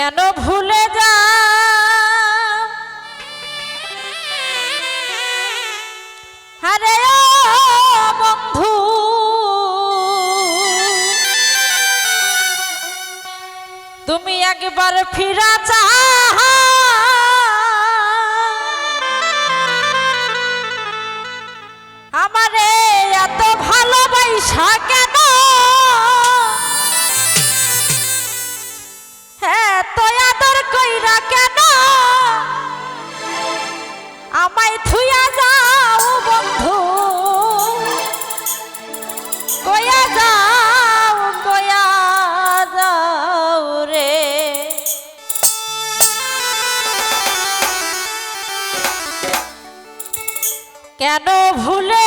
কেন ভুলে যা আরে বন্ধু তুমি একবার ফিরা চা কেন ভুলে